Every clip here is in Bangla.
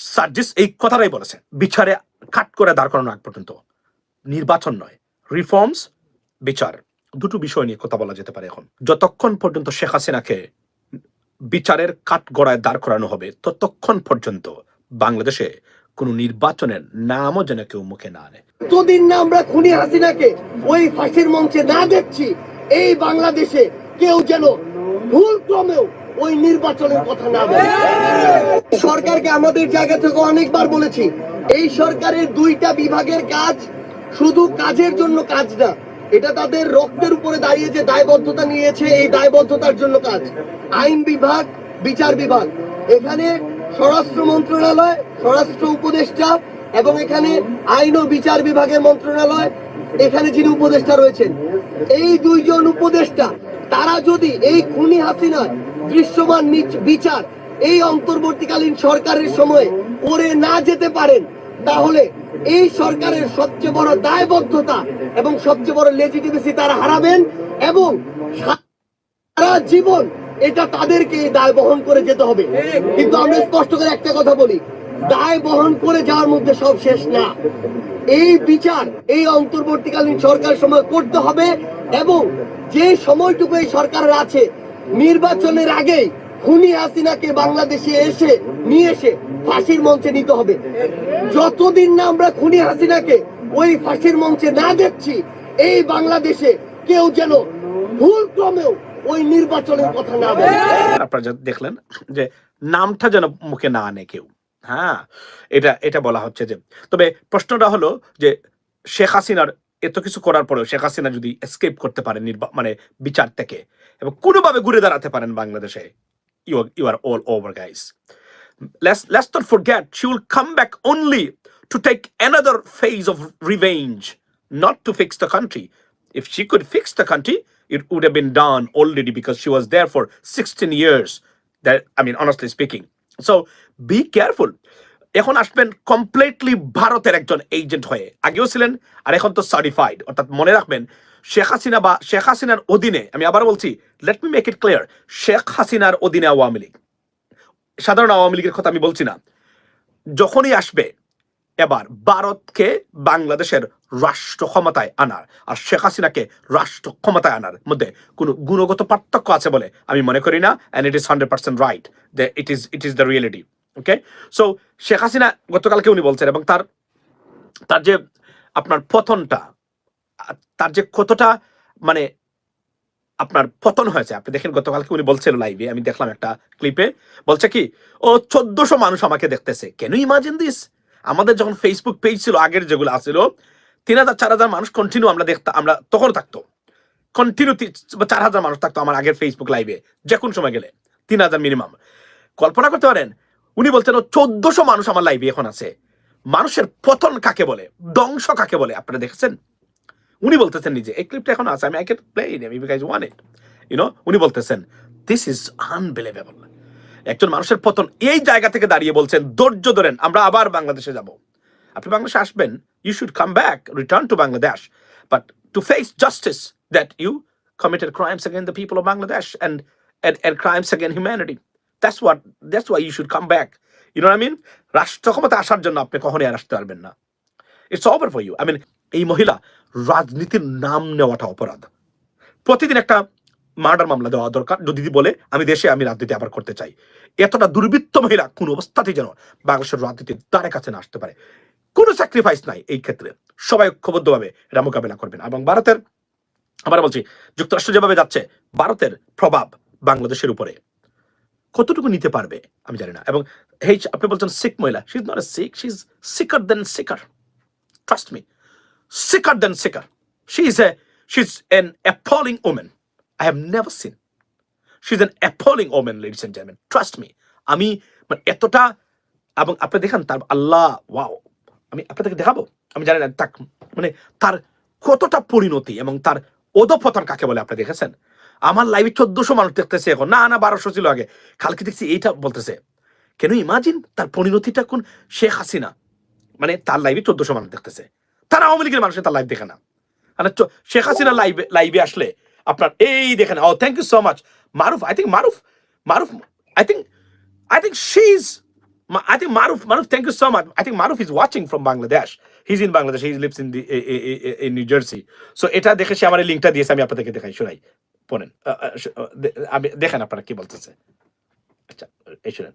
সার্জিস এই কথাটাই বলেছে। বিচারে কাট করে দাঁড় করানো আগ পর্যন্ত। নির্বাচন নয় রিফর্মস বিচার। দুটো বিষয় নিয়ে কথা বলা যেতে পারে এখন। যতক্ষণ পর্যন্ত শেখ হাসিনাকে বিচারের কাঠ গড়ায় দাঁড় করানো হবে, ততক্ষণ পর্যন্ত বাংলাদেশে কোনো নির্বাচনের নামও যেন কেউ মুখে না আনে। যতদিন না আমরা খুনি হাসিনাকে ওই ফাঁসির মঞ্চে না দেখছি, এই বাংলাদেশে কেউ যেন ভুল ক্রমেও ওই নির্বাচনের কথা না সরকারকে আমাদের জায়গা থেকে অনেকবার বলেছি, এই সরকারের দুইটা বিভাগের কাজ শুধু কাজের জন্য কাজ না, এটা তাদের রক্তের উপরে দাঁড়িয়ে যে দায়বদ্ধতা নিয়েছে, এই দায়বদ্ধতার জন্য কাজ। আইন বিভাগ, বিচার বিভাগ। এখানে স্বরাষ্ট্র মন্ত্রণালয়, স্বরাষ্ট্র উপদেষ্টা এবং এখানে আইন ও বিচার বিভাগের মন্ত্রণালয়, এখানে যিনি উপদেষ্টা রয়েছেন। এই দুইজন উপদেষ্টা, তারা যদি এই খুনি হাসিনার দৃশ্যমান বিচার এই অন্তর্বর্তীকালীন সরকারের সময়ে করে না যেতে পারেন, তাহলে এই সরকারের সবচেয়ে বড় দায়বদ্ধতা এবং সবচেয়ে বড় লেজিটিমেসি তারা হারাবেন এবং সারা জীবন এটা তাদেরকে দায় বহন করে যেতে হবে। কিন্তু আমরা স্পষ্ট করে একটা কথা বলি দায় বহন করে যাওয়ার মধ্যে সব শেষ না। এই বিচার এই অন্তর্বর্তীকালীন সরকার সময় করতে হবে এবং যে সময়টুকু এই সরকারের আছে নির্বাচনের আগেই খুনি হাসিনাকে বাংলাদেশে এসে, নিয়ে এসে ফাঁসির মঞ্চে নিতে হবে। যতদিন না আমরা খুনি হাসিনাকে ওই ফাঁসির মঞ্চে না দেখছি, এই বাংলাদেশে কেউ যেন ভুল ক্রমেও ওই নির্বাচনের কথা না বলে। আপনারা দেখলেন যে নামটা যেন মুখে না আনে কেউ। হ্যাঁ এটা এটা বলা হচ্ছে যে, তবে প্রশ্নটা হলো যে শেখ হাসিনার এত কিছু করার পরেও শেখ হাসিনা যদি এসকেপ করতে পারেন নির্বা- মানে বিচার থেকে এবং কোনোভাবে ঘুরে দাঁড়াতে পারেন বাংলাদেশে you you are all over guys let's let's not forget she will come back only to take another phase of revenge not to fix the country if she could fix the country it would have been done already because she was there for 16 years that i mean honestly speaking so be careful এখন আসবেন কমপ্লিটলি ভারতের একজন এজেন্ট হয়ে আগেও ছিলেন আর এখন তো সার্টিফাইড অর্থাৎ মনে রাখবেন শেখ হাসিনা বা শেখ হাসিনার অধীনে, আমি আবার বলছি let me make it clear Sheikh হাসিনার অধীনে আওয়ামী লীগ। সাধারণ আওয়ামী লীগের কথা আমি বলছি না। যখনই আসবে, এবার ভারতকে বাংলাদেশের রাষ্ট্র ক্ষমতায় আনার, আর শেখ হাসিনাকে রাষ্ট্র ক্ষমতায় আনার মধ্যে কোনো গুণগত পার্থক্য আছে বলে আমি মনে করি না and it is hundred percent right the it is it is the reality okay so Sheikh Hasina গতকালকে উনি বলছেন, এবং তার তার যে আপনার পতনটা তার যে কতটা মানে আপনার পতন হয়েছে। আপনি দেখেন, গতকালকে উনি বলছিল লাইভে আমি দেখলাম একটা ক্লিপে বলছে কি, ও, চোদ্দশো মানুষ আমাকে দেখতেছে। কেন ইমাজিন দিস আমাদের যখন ফেসবুক পেজ ছিল, আগের যেগুলো আছিল, তিন হাজার, চার হাজার মানুষ কন্টিনিউ আমরা দেখতাম আমরা তখন থাকতো। কন্টিনিউ চার হাজার মানুষ থাকতো আমার আগের ফেসবুক লাইভে যে কোন সময় গেলে, তিন হাজার মিনিমাম কল্পনা করতে পারেন, উনি বলছেন, ও, চোদ্দশো মানুষ আমার লাইভে এখন আছে। মানুষের পতন কাকে বলে? ধ্বংস কাকে বলে? আপনারা দেখেছেন? উনি বলতেছেন নিজে এই ক্লিপটা এখন আছে আমি I can play if you guys want it you know উনি বলতেছেন দিস ইজ আনবিলিভেবল একজন মানুষের পতন এই জায়গা থেকে দাঁড়িয়ে বলছেন ধৈর্য ধরেন আমরা আবার বাংলাদেশে যাব আপনি বাংলাদেশে আসবেন you should come back return to Bangladesh but to face justice that you committed crimes against the people of Bangladesh and, and, and crimes against humanity. That's what that's why you should come back. You know what? রাষ্ট্র ক্ষমতা আসার জন্য আপনি কখনোই আর আসতে পারবেন না it's over for you I mean এই মহিলা রাজনীতির নাম নেওয়াটা অপরাধ। প্রতিদিন একটা মার্ডার মামলা দেওয়া দরকার। যদি বলে, আমি দেশে, আমি রাজনীতি আবার করতে চাই। এতটা দুর্বৃত্ত মহিলা কোন অবস্থাতেই যেন বাংলাদেশের রাজনীতির দ্বারে কাছে না আসতে পারে। কোনো স্যাক্রিফাইস নাই এই ক্ষেত্রে। সবাই ঐক্যবদ্ধভাবে এটা মোকাবেলা করবেন। এবং ভারতের আবার বলছি, যুক্তরাষ্ট্র যেভাবে যাচ্ছে, ভারতের প্রভাব বাংলাদেশের উপরে কতটুকু নিতে পারবে, আমি জানি না। এবং যে আপনি বলছেন শিখ মহিলা। She not a sick she is sicker than sicker trust me sicker than sicker. She's a she's an appalling woman. I have never seen. She's an appalling woman, ladies and gentlemen. Trust me. আমি মানে এতটা এবং আপনি দেখেন তার আল্লাহ ওয়াও আমি আপনাদেরকে দেখাবো আমি জানি না তাক মানে তার কতটা পরিণতি এবং তার অধপতন কাকে বলে আপনি দেখেছেন আমার লাইভে চোদ্দশো মানুষ দেখতেছে এখন না না বারোশো ছিল আগে কালকে দেখছি এইটা বলতেছে কেন ইমাজিন তার পরিণতিটা কোন শেখ হাসিনা মানে তার লাইভে চোদ্দশো মানুষ দেখতেছে তারা আওয়ামী লীগের মানুষের তার লাইভ দেখে না মানে শেখ হাসিনা লাইভে লাইভে আসলে আপনার এই দেখেন ও thank you so much Maruf I think Maruf Maruf I think I think she is think Maruf, Maruf, thank you so much. I think Maruf is watching from Bangladesh. He's in Bangladesh. He lives in the i- i- i- in New Jersey. So এটা দেখে সে আমার লিঙ্কটা দিয়েছে আমি আপনাদেরকে দেখাই শোনাই পড়েন দে- আমি দেখেন আপনারা কি বলতেছে আচ্ছা এই শুনেন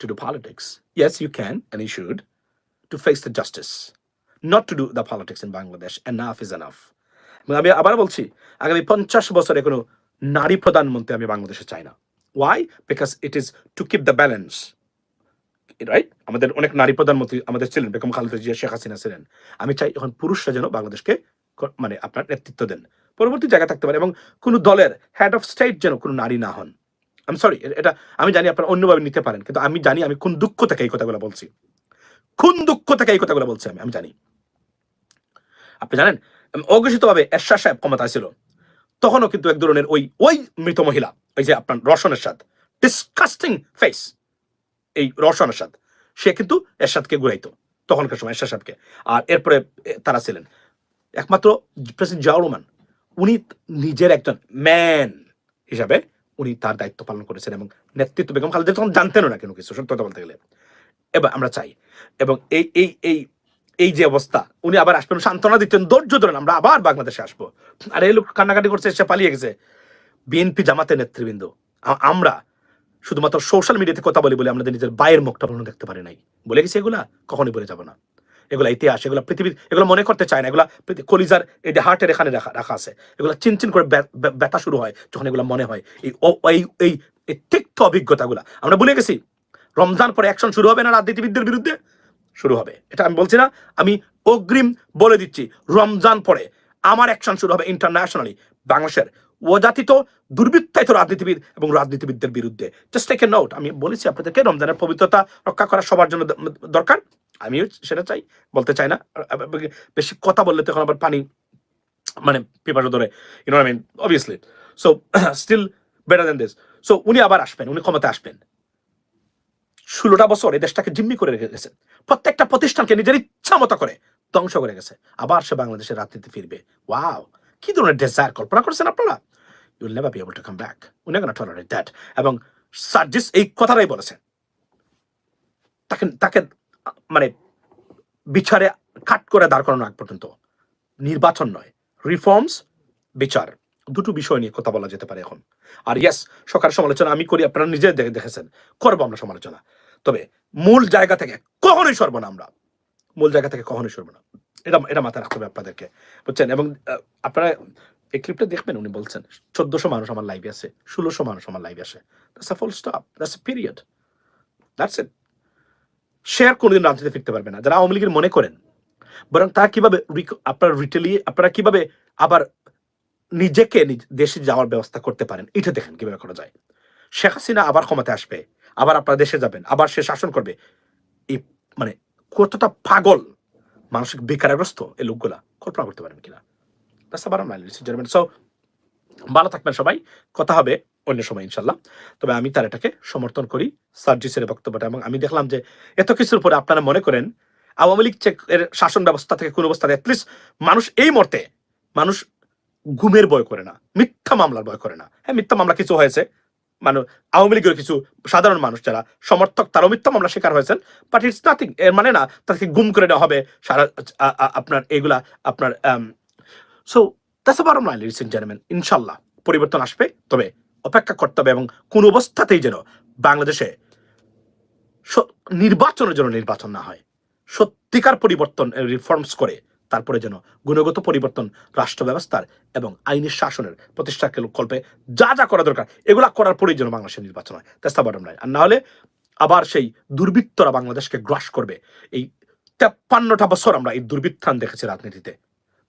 to do politics yes you can and you should to face the justice not to do the politics in Bangladesh enough is enough আমি আবার বলছি, আগামী পঞ্চাশ বছরে কোনো নারী প্রধানমন্ত্রী আমি বাংলাদেশে চাই না। Why because it is to keep the balance right আমাদের অনেক নারী প্রধানমন্ত্রী আমাদের ছিলেন, বেগম খালেদা জিয়া, শেখ হাসিনা ছিলেন। আমি চাই এখন পুরুষরা যেন বাংলাদেশকে মানে আপনার নেতৃত্ব দেন। পরবর্তী জায়গা থাকতে পারে এবং কোনো দলের হেড অফ স্টেট যেন কোনো নারী না হন। আমি সরি এটা আমি জানি আপনারা অন্যভাবে নিতে পারেন, কিন্তু আমি জানি আমি কোন দুঃখ থেকে এই কথাগুলো বলছি। কোন দুঃখ থেকে এই কথাগুলো বলছি আমি? আমি জানি। আপনি জানেন অঘোষিতভাবে এরশাদ সাহেব ক্ষমতায় ছিল। তখনও কিন্তু এক ধরনের ওই ওই মৃত মহিলা ওই যে আপনার রসন এরশাদ ডিসকাস্টিং ফেস এই রসন এরশাদ, সে কিন্তু এরশাদকে ঘুরাইতো, তখনকার সময় এরশাদ সাহেবকে। আর এরপরে তারা ছিলেন। একমাত্র প্রেসিডেন্ট জিয়াউর রহমান, উনি নিজের একজন ম্যান হিসাবে উনি তার দায়িত্ব পালন করেছেন এবং নেতৃত্ব বেগম খালেদা তখন জানতেনও না কোনো কিছু, সত্য বলতে গেলে। এবার আমরা চাই, এবং এই এই এই এই যে অবস্থা, উনি আবার আসবেন, সান্ত্বনা দিচ্ছেন, ধৈর্য ধরেন, আমরা আবার বাংলাদেশে আসব। আর এই লোক কান্নাকাটি করছে, সে পালিয়ে গেছে। বিএনপি জামাতের নেতৃবৃন্দ আমরা শুধুমাত্র সোশ্যাল মিডিয়াতে কথা বলি বলে আমাদের নিজের বাইরের মুখটা দেখতে পারি নাই। বলে গেছি এগুলা, কখনোই বলে যাব না। এগুলা ইতিহাস, এগুলা পৃথিবীর এগুলো মনে করতে চায় না, এগুলা কলিজার এই যে হার্টের এখানে রাখা রাখা আছে, এগুলা চিনচিন করে ব্য- ব্য- ব্যথা শুরু হয় যখন এগুলো মনে হয়। এই এই এই তিক্ত অভিজ্ঞতাগুলা, আমরা ভুলে গেছি, রমজান পরে অ্যাকশন শুরু হবে না রাজনীতিবিদদের বিরুদ্ধে? শুরু হবে, এটা আমি বলছি না, আমি অগ্রিম বলে দিচ্ছি, রমজান পরে আমার অ্যাকশন শুরু হবে ইন্টারন্যাশনালি বাংলাদেশের অজাতিত, দুর্বৃত্তায়িত রাজনীতিবিদ এবং রাজনীতিবিদদের বিরুদ্ধে। জাস্ট টেক এ নোট আমি বলেছি আপনাদেরকে, রমজানের পবিত্রতা রক্ষা করা সবার জন্য দরকার। আমিও সেটা চাই, বলতে চাই না। বেশি কথা বললে তখন আবার পানি মানে পেপার ধরে you know I mean obviously so still better than this so উনি আবার আসবেন, উনি ক্ষমতা আসবেন। ষোলোটা বছর এই দেশটাকে জিম্মি করে রেখে গেছেন প্রত্যেকটা প্রতিষ্ঠানকে নিজের ইচ্ছা মতো করে ধ্বংস করে গেছে। আবার সে বাংলাদেশের রাজনীতি ফিরবে। ওয়াও কি ধরনের ডেজায়ার কল্পনা করছেন আপনারা? You'll never be able to come back উনি গোনা টলারেট দ্যাট এবং সার্জিস এই কথাটাই বলেছেন। তাকে তাকে মানে বিচারে কাট করে দাঁড় করানো আগ পর্যন্ত। নির্বাচন নয় রিফর্মস বিচার। দুটো বিষয় নিয়ে কথা বলা যেতে পারে এখন। আর ইয়েস সরকার সমালোচনা আমি করি, আপনারা নিজে দেখেছেন। করব আমরা সমালোচনা। তবে মূল জায়গা থেকে কখনোই সরব না আমরা। মূল জায়গা থেকে কখনোই সরব না। এটা এটা মাথায় রাখতে হবে আপনাদেরকে, বুঝছেন? এবং আপনারা এই ক্লিপটা দেখবেন, উনি বলছেন, চোদ্দশো মানুষ আমার লাইভে আছে, ষোলোশো মানুষ আমার লাইভে আসে that's a full stop that's a period that's it সে আর কোনোদিন রাজনীতি ফিরতে পারবে না। যারা আওয়ামী লীগের মনে করেন বরং তারা কীভাবে আপনার রিটেলি আপনারা কীভাবে আবার নিজেকে দেশে যাওয়ার ব্যবস্থা করতে পারেন এটা দেখেন কীভাবে করা যায়। শেখ হাসিনা আবার ক্ষমতায় আসবে আবার আপনার দেশে যাবেন আবার সে শাসন করবে। এই মানে কতটা পাগল মানসিক বেকারগ্রস্ত এই লোকগুলা কল্পনা করতে পারেন কিনা. So, ভালো থাকবেন সবাই। কথা হবে অন্য সময় ইনশাল্লাহ তবে আমি তার এটাকে সমর্থন করি, সার্জিসের বক্তব্যটা। এবং আমি দেখলাম যে এত কিছুর উপরে আপনারা মনে করেন, আওয়ামী লীগ এর শাসন ব্যবস্থা থেকে কোন অবস্থাতে অ্যাটলিস্ট মানুষ এই মর্তে মানুষ ঘুমের ভয় করে না, মিথ্যা মামলার ভয় করে না। হ্যাঁ মিথ্যা মামলা কিছু হয়েছে মানে আওয়ামী লীগের কিছু সাধারণ মানুষ যারা সমর্থক, তারাও মিথ্যা মামলা শিকার হয়েছেন বাট ইটস নাথিং এর মানে না, তাদেরকে গুম করে নেওয়া হবে, সারা আপনার এগুলা, আপনার so that's a bottom line ladies and gentleman ইনশাল্লাহ পরিবর্তন আসবে, তবে অপেক্ষা করতে হবে এবং কোন অবস্থাতেই যেন বাংলাদেশে নির্বাচনের জন্য নির্বাচন না হয়। সত্যিকার পরিবর্তন রিফর্মস করে তারপরে যেন গুণগত পরিবর্তন রাষ্ট্র ব্যবস্থার এবং আইনের শাসনের প্রতিষ্ঠা কল্পে যা যা করা দরকার, এগুলা করার পরেই যেন বাংলাদেশের নির্বাচন হয়। দ্যাটস দ্য বটম লাইন আর না আবার সেই দুর্বৃত্তরা বাংলাদেশকে গ্রাস করবে। এই তেপ্পান্নটা বছর আমরা এই দুর্বৃত্তান দেখেছি রাজনীতিতে।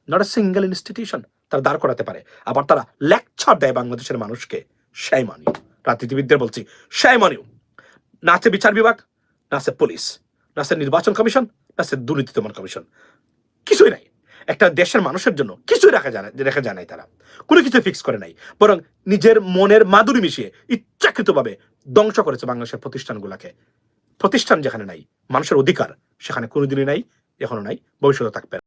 নট এ সিঙ্গেল ইনস্টিটিউশন তারা দাঁড় করাতে পারে। আবার তারা লেকচার দেয় বাংলাদেশের মানুষকে। সেই মানিও রাজনীতিবিদদের বলছি, সেই মানিও না আছে বিচার বিভাগ, না আছে পুলিশ। না সে নির্বাচন কমিশন, না সে দুর্নীতি দমন কমিশন। কিছুই নাই। একটা দেশের মানুষের জন্য কিছুই রাখা না, রেখা যায় তারা। কোনো কিছু ফিক্স করে নাই। বরং নিজের মনের মাধুরী মিশিয়ে ইচ্ছাকৃতভাবে ধ্বংস করেছে বাংলাদেশের প্রতিষ্ঠানগুলোকে। প্রতিষ্ঠান যেখানে নাই, মানুষের অধিকার সেখানে কোনোদিনই নাই, এখনও নাই, ভবিষ্যতে থাকবে।